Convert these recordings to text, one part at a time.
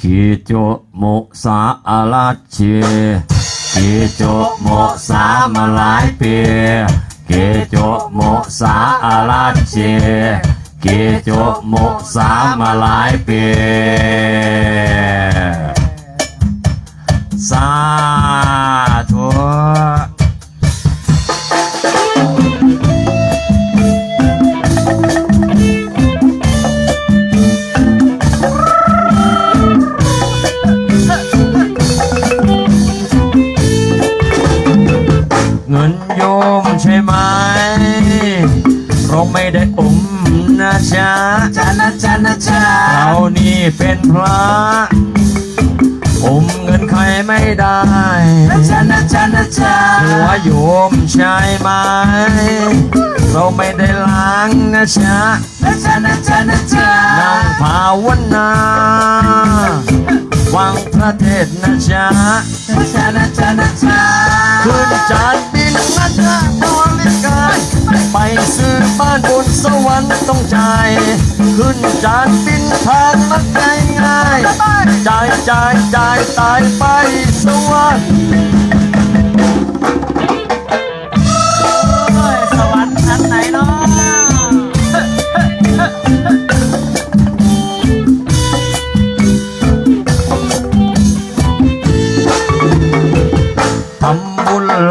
ขีโจโมสาอาลาเชขีโจโมสามาลายเปีขีโจโมสาอาลาเชขีโจโมสามาลายเป เงินโยมใช่ไหมเราไม่ได้อมนะจ๊ะจ้านะจ้านะจ้าเรานี่เป็นพระอมเงินใครไม่ได้นะจ้านะจ้านะจ้าหัวโยมใช่ไหมเราไม่ได้ล้างนะจ๊ะนะจ้านะจ้านะจ้านั่งภาวนาวังพระเทศนะจ๊ะนะจ้านะจ้านะจ้าขึ้นจาน บินนะจ๊ะบริการไปซื้อบ้านบนสวรรค์ต้องจ่าย ขึ้นจานบินทางลัดง่ายง่ายจ่ายจ่ายจ่ายตายไปสวรรค์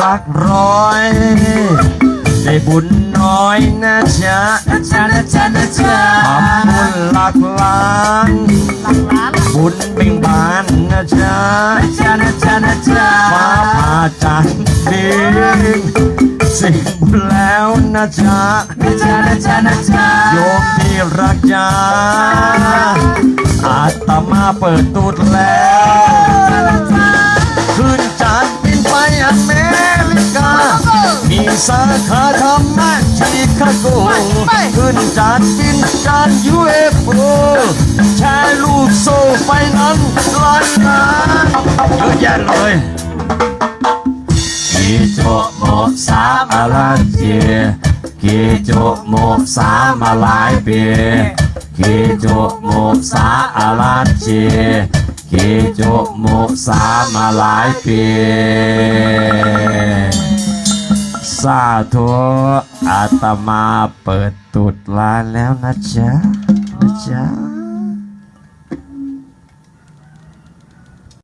บุญหลักร้อย ได้บุญน้อยนะจ๊ะนะจ้านะจ้านะจ้าทำบุญหลักล้านหลักล้าน บุญเบ่งบานนะจ๊ะนะจ้านะจ้านะจ้าฟ้าผ่าจันทร์ดินสิ่งบุญแล้วนะจ๊ะนะจ้านะจ้านะจ้าโยมที่รักจ้าอาตมาเปิดตูดแล้ว เมริกา มีสาขาธรรมะชิคาโก ขึ้นจานบินจานยูเอฟโอแชร์ลูกโซ่ไฟนั้นล้านล้าเยอะแยะเลยกิโจโมสามาลาเจกิโจโมสามาหลายปีกิโจโมสาอาลาเจ กิจโมสามาหลายปีสาธุอาตมาเปิดตุดร้านแล้วนะจ๊ะ นะจ๊ะ